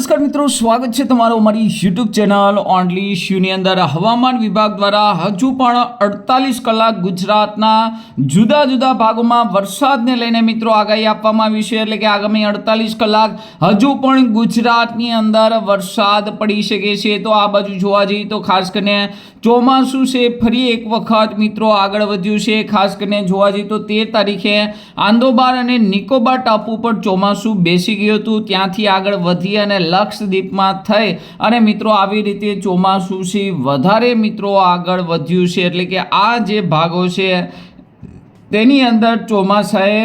નમસ્કાર મિત્રો, સ્વાગત છે તમારો અમારી યુટ્યુબ ચેનલ ઓનલી શ્યુની અંદર. હવામાન વિભાગ દ્વારા હજુ પણ અડતાલીસ કલાક ગુજરાતના જુદા જુદા ભાગોમાં વરસાદને લઈને મિત્રો આગાહી આપવામાં આવી છે. એટલે કે આગામી અડતાલીસ કલાક હજુ પણ ગુજરાતની અંદર વરસાદ પડી શકે છે. તો આ બાજુ જોવા જઈએ તો ખાસ કરીને ચોમાસું છે, ફરી એક વખત મિત્રો આગળ વધ્યું છે. ખાસ કરીને જોવા જઈએ તો તેર તારીખે આંદોબાર અને નિકોબાર ટાપુ પર ચોમાસું બેસી ગયું હતું. ત્યાંથી આગળ વધી અને લક્ષદ્વીપમાં થઈ અને મિત્રો આવી રીતે ચોમાસુથી વધારે મિત્રો આગળ વધ્યું છે. એટલે કે આ જે ભાગો છે તેની અંદર ચોમાસાએ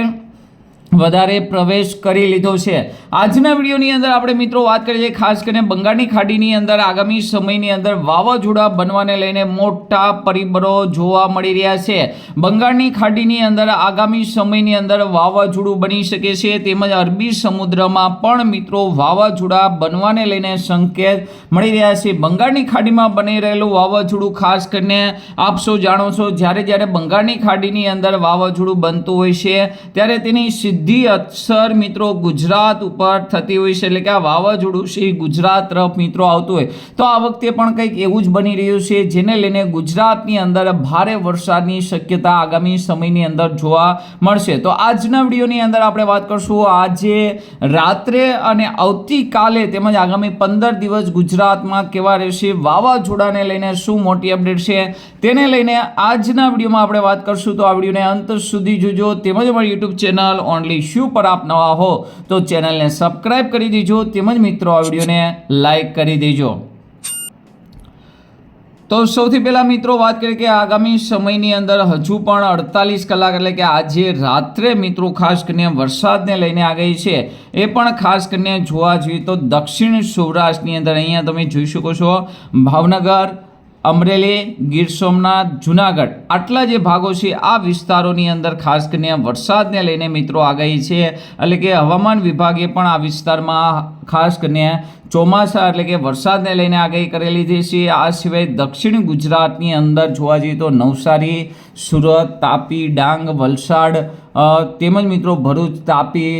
વધારે પ્રવેશ કરી લીધો છે. આજના વિડીયોની અંદર આપણે મિત્રો વાત કરીએ ખાસ કરીને બંગાળની ખાડીની અંદર આગામી સમયની અંદર વાવાઝોડા બનવાને લઈને મોટા પરિબળો જોવા મળી રહ્યા છે. બંગાળની ખાડીની અંદર આગામી સમયની અંદર વાવાઝોડું બની શકે છે. તેમજ અરબી સમુદ્રમાં પણ મિત્રો વાવાઝોડા બનવાને લઈને સંકેત મળી રહ્યા છે. બંગાળની ખાડીમાં બની રહેલું વાવાઝોડું ખાસ કરીને આપ સૌ જાણો છો, જ્યારે જ્યારે બંગાળની ખાડીની અંદર વાવાઝોડું બનતું હોય છે, ત્યારે તેની સીધી અસર મિત્રો ગુજરાત ઉપર થતી હોય છે. એટલે કે આ વાવાઝોડું છે ગુજરાત તરફ મિત્રો આવતું હોય. તો આ વખતે પણ કંઈક એવું જ બની રહ્યું છે, જેને લઈને ગુજરાતની અંદર ભારે વરસાદની શક્યતા આગામી સમયની અંદર જોવા મળશે. તો આજના વિડીયોની અંદર આપણે વાત કરશું આજે રાત્રે અને આવતીકાલે તેમજ આગામી પંદર દિવસ ગુજરાતમાં કેવા રહેશે, વાવાઝોડાને લઈને શું મોટી અપડેટ છે તેને લઈને આજના વિડીયોમાં આપણે વાત કરશું. તો આ વિડીયોને અંત સુધી જોજો. તેમજ અમારી યુટ્યુબ ચેનલ ઓનલી શું પર આપ નવા હો તો ચેનલને સબસ્ક્રાઇબ કરી દેજો તેમજ મિત્રો આ વિડીયોને લાઈક કરી દેજો. તો સૌથી પહેલાં મિત્રો વાત કરીએ કે આગામી સમયની અંદર હજુ પણ અડતાલીસ કલાક એટલે કે આજે રાત્રે મિત્રો ખાસ કરીને વરસાદને લઈને આ ગઈ છે. એ પણ ખાસ કરીને જોવા જોઈએ તો દક્ષિણ સૌરાષ્ટ્રની અંદર અહીંયા તમે જોઈ શકો છો ભાવનગર અમરેલી, ગીર સોમનાથ, જુનાગઢ આટલા જે ભાગો છે, આ વિસ્તારોની અંદર ખાસ કરીને વરસાદને લઈને મિત્રો આગાહી છે. એટલે કે હવામાન વિભાગે પણ આ વિસ્તારમાં ખાસ કરીને ચોમાસા એટલે કે વરસાદને લઈને આગાહી કરેલી છે છે, આ સિવાય દક્ષિણ ગુજરાતની અંદર જોવા જઈએ તો નવસારી, સુરત, તાપી, ડાંગ, વલસાડ તેમજ મિત્રો ભરૂચ, તાપી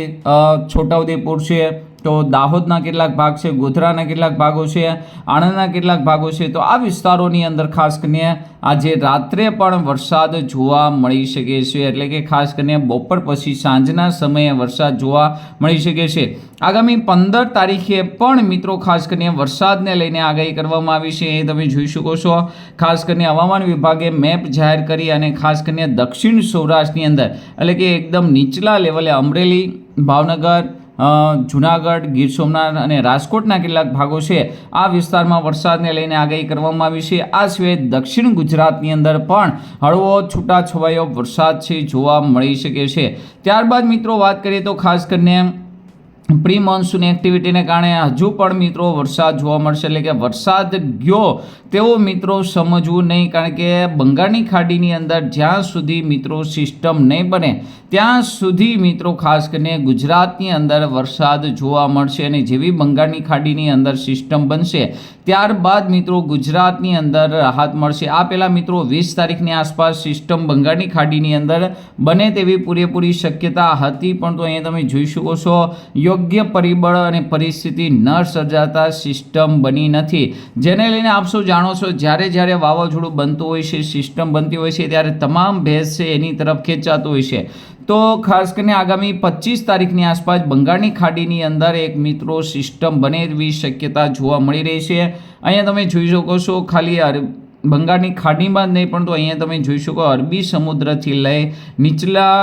છોટાઉદેપુર છે. તો દાહોદના કેટલાક ભાગ છે, ગોધરાના કેટલાક ભાગો છે, આણંદના કેટલાક ભાગો છે. તો આ વિસ્તારોની અંદર ખાસ કરીને આજે રાત્રે પણ વરસાદ જોવા મળી શકે છે. એટલે કે ખાસ કરીને બપોર પછી સાંજના સમયે વરસાદ જોવા મળી શકે છે. આગામી પંદર તારીખે પણ મિત્રો ખાસ કરીને વરસાદને લઈને આગાહી કરવામાં આવી છે. એ તમે જોઈ શકો છો. ખાસ કરીને હવામાન વિભાગે મેપ જાહેર કરી અને ખાસ કરીને દક્ષિણ સૌરાષ્ટ્રની અંદર, એટલે કે એકદમ નીચલા લેવલે અમરેલી, ભાવનગર જુનાગઢ, ગીર સોમનાથ અને રાજકોટના કેટલાક ભાગો છે. આ વિસ્તારમાં વરસાદને લઈને આગાહી કરવામાં આવી છે. આ સિવાય દક્ષિણ ગુજરાતની અંદર પણ હળવો છૂટાછવાયો વરસાદ છે, જોવા મળી શકે છે. ત્યારબાદ મિત્રો વાત કરીએ તો ખાસ કરીને પ્રી મોન્સૂન એક્ટિવિટીને કારણે હજુ પણ મિત્રો વરસાદ જોવા મળશે. એટલે કે વરસાદ ગયો તેવો મિત્રો સમજવું નહીં, કારણ કે બંગાળની ખાડીની અંદર જ્યાં સુધી મિત્રો સિસ્ટમ નહીં બને, ત્યાં સુધી મિત્રો ખાસ કરીને ગુજરાતની અંદર વરસાદ જોવા મળશે અને જેવી બંગાળની ખાડીની અંદર સિસ્ટમ બનશે, ત્યારબાદ મિત્રો ગુજરાતની અંદર રાહત મળશે. આ પહેલાં મિત્રો વીસ તારીખની આસપાસ સિસ્ટમ બંગાળની ખાડીની અંદર બને તેવી પૂરેપૂરી શક્યતા હતી, પણ તો અહીંયા તમે જોઈ શકો છો. યોગ્ય પરિબળ અને પરિસ્થિતિ ન સર્જાતા સિસ્ટમ બની નથી. જેને લઈને આપ સૌ જાણો છો, જ્યારે જ્યારે વાવાઝોડું બનતું હોય છે, સિસ્ટમ બનતી હોય છે, ત્યારે તમામ ભેસ છે એની તરફ ખેંચાતું હોય છે. તો ખાસ કરીને આગામી પચીસ તારીખની આસપાસ બંગાળની ખાડીની અંદર એક મિત્રો સિસ્ટમ બને એવી શક્યતા જોવા મળી રહી છે. અહીંયા તમે જોઈ શકો છો, ખાલી બંગાળની ખાડીમાં જ નહીં, પણ તો અહીંયા તમે જોઈ શકો અરબી સમુદ્રથી લઈ નીચલા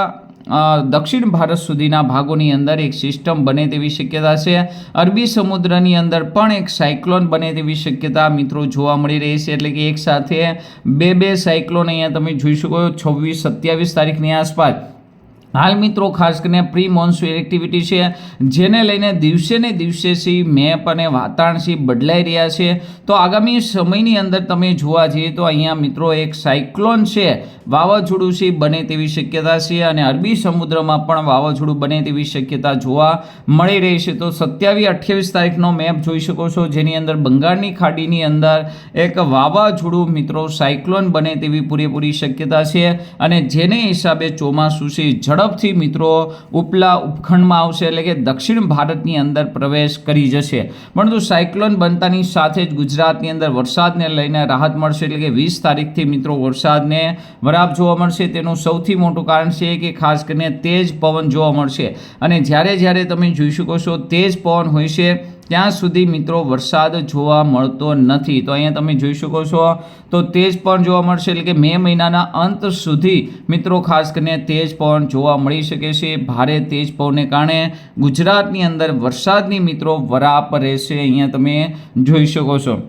દક્ષિણ ભારત સુધીના ભાગોની અંદર એક સિસ્ટમ બને તેવી શક્યતા છે. અરબી સમુદ્રની અંદર પણ એક સાયક્લોન બને તેવી શક્યતા મિત્રો જોવા મળી રહી છે. એટલે કે એક સાથે બે બે સાયક્લોન અહીંયા તમે જોઈ શકો છવ્વીસ, સત્યાવીસ તારીખની આસપાસ. હાલ મિત્રો ખાસ કરીને પ્રી મોન્સૂન એક્ટિવિટી છે, જેને લઈને દિવસે ને દિવસે સી મેપ અને વાતાવરણ સી બદલાઈ રહ્યા છે. તો આગામી સમયની અંદર તમે જોવા જઈએ તો અહીંયા મિત્રો એક સાયક્લોન છે, વાવાઝોડું છે બને તેવી શક્યતા છે અને અરબી સમુદ્રમાં પણ વાવાઝોડું બને તેવી શક્યતા જોવા મળી રહી છે. તો સત્યાવીસ અઠ્યાવીસ તારીખનો મેપ જોઈ શકો છો, જેની અંદર બંગાળની ખાડીની અંદર એક વાવાઝોડું મિત્રો સાયક્લોન બને તેવી પૂરેપૂરી શક્યતા છે અને જેને હિસાબે ચોમાસું છે ઝડપ ઝડપથી મિત્રો ઉપલા ઉપખંડમાં આવશે એટલે કે દક્ષિણ ભારતની અંદર પ્રવેશ કરી જશે. પરંતુ સાયક્લોન બનતાની સાથે જ ગુજરાતની અંદર વરસાદને લઈને રાહત મળશે એટલે કે વીસ તારીખથી મિત્રો વરસાદને વરાપ જોવા મળશે. તેનું સૌથી મોટું કારણ છે કે ખાસ કરીને તેજ પવન જોવા મળશે. અને જ્યારે જ્યારે તમે જોઈ શકો છો તેજ પવન હોય છે ત્યાં સુધી મિત્રો વરસાદ જોવા મળતો નથી. તો અહીંયા તમે જોઈ શકો છો, તો તેજ પણ જોવા મળશે. એટલે કે મે મહિનાના અંત સુધી મિત્રો ખાસ કરીને તેજ પવન જોવા મળી શકે છે. ભારે તેજ પવનને કારણે ગુજરાતની અંદર વરસાદની મિત્રો વરાપ રહેશે. અહીંયા તમે જોઈ શકો છો.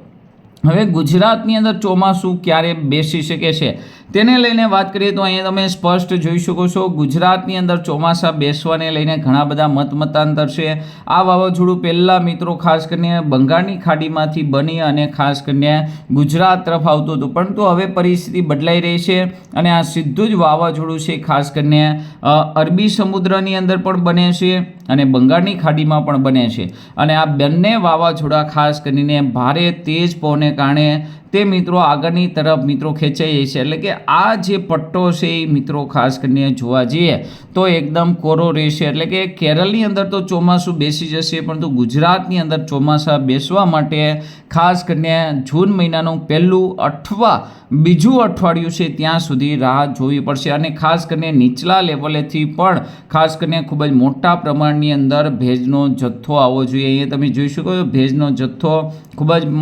હવે ગુજરાતની અંદર ચોમાસું ક્યારે બેસી શકે છે? તેને લઈને વાત કરીએ તો અહીંયા તમે સ્પષ્ટ જોઈ શકો છો, ગુજરાતની અંદર ચોમાસા બેસવાને લઈને ઘણા બધા મત મતાંતર છે. આ વાવાઝોડું પહેલાં મિત્રો ખાસ કરીને બંગાળની ખાડીમાંથી બની અને ખાસ કરીને ગુજરાત તરફ આવતું હતું. પરંતુ હવે પરિસ્થિતિ બદલાઈ રહી છે અને આ સીધું જ વાવાઝોડું છે, ખાસ કરીને અરબી સમુદ્રની અંદર પણ બને છે. અને બંગાળની ખાડીમાં પણ બને છે. અને આ બંને વાવાઝોડા ખાસ કરીને ભારે તેજ પવને કારણે તે મિત્રો આગળની તરફ મિત્રો ખેંચાઈ જાય છે એટલે કે આ જે પટ્ટો છે એ મિત્રો ખાસ કરીને જોવા જઈએ તો એકદમ કોરો રહેશે. એટલે કે કેરળની અંદર તો ચોમાસું બેસી જશે, પરંતુ ગુજરાતની અંદર ચોમાસા બેસવા માટે ખાસ કરીને જૂન મહિનાનું પહેલું અઠવા, બીજું અઠવાડિયું છે ત્યાં સુધી રાહ જોવી પડશે. અને ખાસ કરીને નીચલા લેવલેથી પણ ખાસ કરીને ખૂબ જ મોટા પ્રમાણની અંદર ભેજનો જથ્થો આવવો જોઈએ. અહીંયા તમે જોઈ શકો છો ભેજનો જથ્થો ખૂબ જ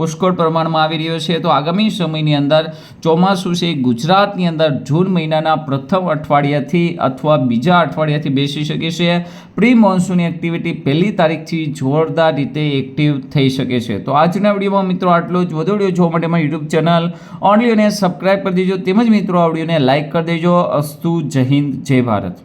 પુષ્કળ પ્રમાણમાં આવી રહ્યો છે તો આગામી સમયની અંદર ચોમાસું છે, ગુજરાતની અંદર જૂન મહિનાના પ્રથમ અઠવાડિયાથી અથવા બીજા અઠવાડિયાથી બેસી શકે છે. પ્રી મોન્સૂનની એક્ટિવિટી પહેલી તારીખથી જોરદાર રીતે એક્ટિવ થઈ શકે છે. તો આજના વિડીયોમાં મિત્રો આટલું જ. વધુ વીડિયો જોવા માટે મારી યુટ્યુબ ચેનલ ઓનલી અને સબસ્ક્રાઇબ કરી દેજો. તેમજ મિત્રો આ વિડીયોને લાઇક કરી દેજો. અસ્તુ જય હિન્દ, જય ભારત.